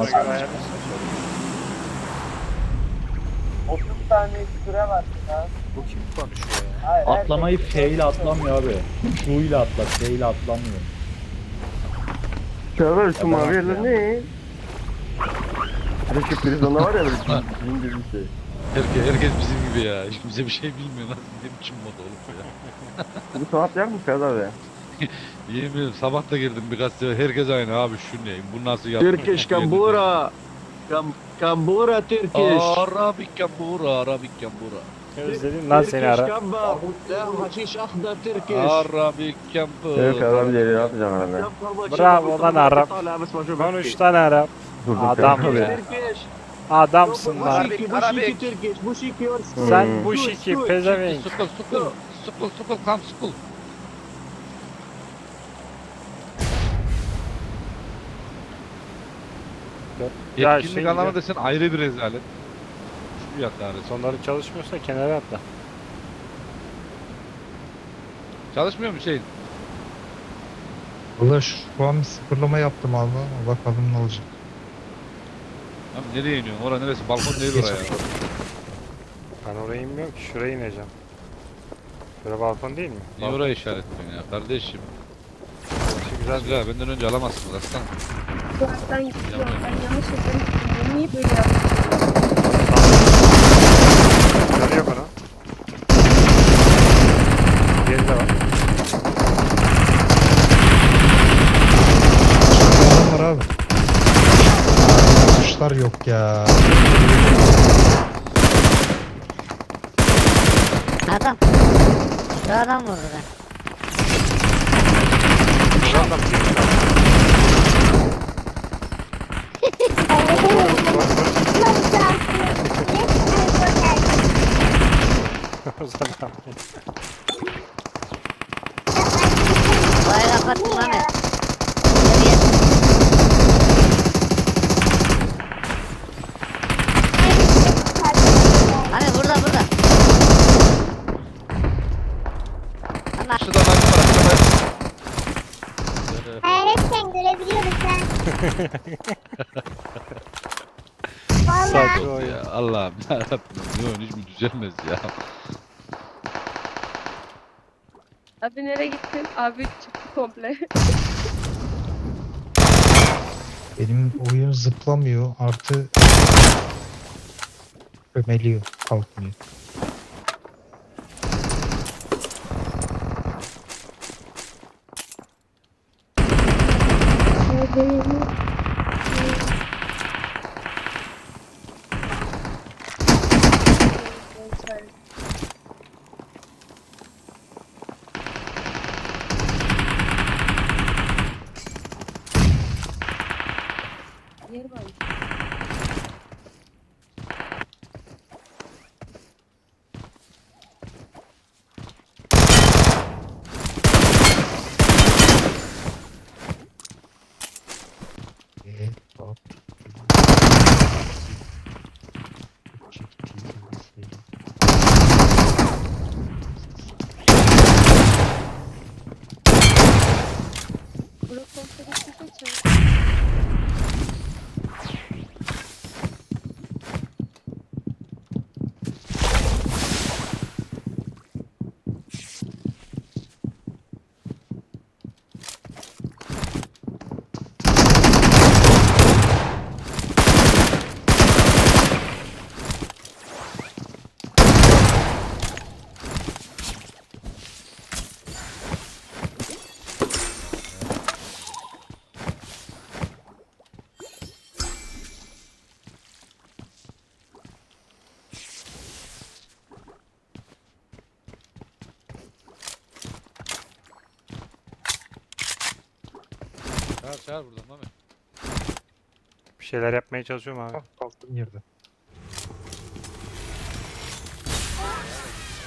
olmaz. Ona göre ayarlasın. 30 saniye süre var ya. Bu kim konuşuyor ya? Hayır, Atlamayı herkes- F ile atlamıyor abi. Q ile atla, F ile atlamıyor. Çağlar şu mavi yerler ne? Şu Prizon'da var ya böyle cin gibi bir şey. Herkes, herkes bizim gibi ya. Hiç kimse bir şey bilmiyor. Nasıl ne biçim mod oğlum ya. Bu saat yer mi Çağlar ya? Yemin ederim sabah da girdim birkaç sefer. Herkes aynı abi şu ne? Bu nasıl yaptı? Turkish Kambura. Kam Kambura Turkish. Arabik Kambura, Arabik Kambura. Özledim lan seni ara. Kambur. La haşiş ahdar Turkish. Arabik Kambura. Çağlar bir yere atacağım herhalde. Bravo lan Arap. Konuş lan Arap. Adam ya. ya. Adamsın lan. Bu şiki, bu şiki. Sen Hmm. bu şiki pezevenk. Sukul, sukul. Sukul, sukul, kam sukul. Ya Yetkinlik şey anlamı desen ayrı bir rezalet. Şu yattı arası. Sonları çalışmıyorsa kenara atla. Çalışmıyor mu şey? Valla şu an bir sıfırlama yaptım abi bakalım ne olacak. Abi nereye iniyorsun? Orası neresi? Balkon değil oraya. Ben oraya inmiyorum ki şuraya ineceğim. Şura balkon değil mi? Niye Balkon oraya işaretliyorsun ya kardeşim? güzel. Güzel benden önce alamazsınız aslan. Ben gidiyorum. Ben yanlış yapıyorum. Niye böyle yaptın? Canı yok onun. Diğeri de var. Adam var abi. Tuşlar yok ya. Adam. Şu adam vurdu ben. Buradan da mı geliyor? Ozan abi. Burayı kapattım lan. Hani burada burada. Allah. Şurada bak var aşağıda. Hayretten görebiliyoruz sen. Vallahi. Saçma Yok ya. Allah'ım yarabbim. Oyun hiç mi düzelmez ya. Abi nereye gittin? Abi çıktı komple. Benim oyun zıplamıyor artı ömeliyor kalkmıyor. Yer var. E, bak. Burada komple bir şey çevir. Çağır çağır buradan Mami. Bir şeyler yapmaya çalışıyorum abi. Ah, kalktım yerde.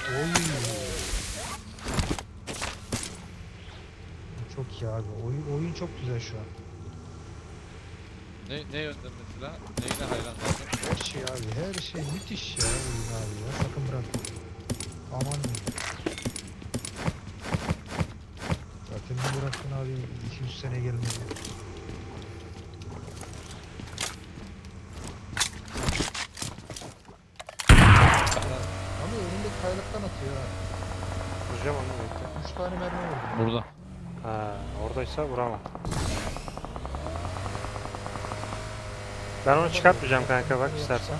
Oy. Çok iyi abi. Oyun, oyun çok güzel şu an. Ne, ne yönden mesela? Neyine hayran kaldın? Her şey abi. Her şey müthiş ya oyun abi ya. Sakın bırakma. Aman diyeyim. bıraktın abi 200 sene gelmedi. Abi önündeki kayalıktan atıyor ha. Vuracağım onu bekle. 3 tane mermi vurdu. Burada. Ha, oradaysa vuramam. Ben onu çıkartmayacağım kanka bak istersen.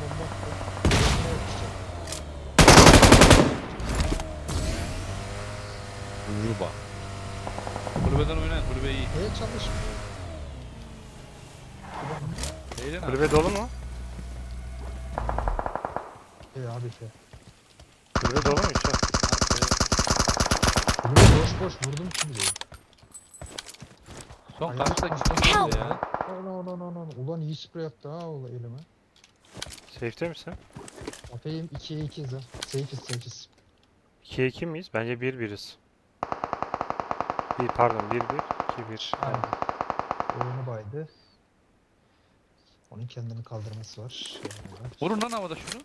Yuba. Kulübeden oynayın. Kulübe iyi. Neye çalışmıyor? Eğlen abi. Kulübe dolu mu? E abi şey. Kulübe dolu mu hiç? yok? Bunu boş boş vurdum şimdi. Son Ayağı karşıdaki çıkmaz. kim ya? No no no no. Ulan iyi sprey attı ha o elime. Safe'te misin? Atayım 2'ye 2 za. Safe'iz safe'iz. 2'ye 2 miyiz? Bence 1-1'iz. 1 pardon 1-1, 2-1. Aynen. Oyunu baydı. Onun kendini kaldırması var. Şey. Vurun lan havada şunu.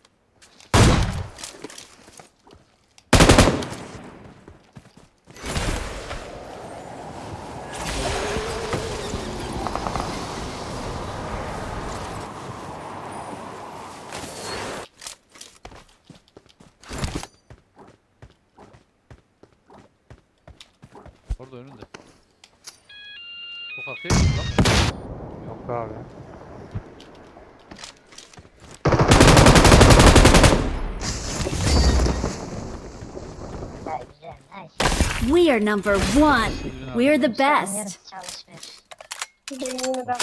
Önünde. Çok arkaya gitti lan. Yok be abi. We are number one. Kulübün We are the best. Benim yine ben.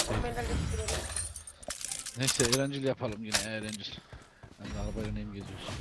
Neyse eğlenceli yapalım yine eğlenceli. Ben de arabayla neyim geziyorsun.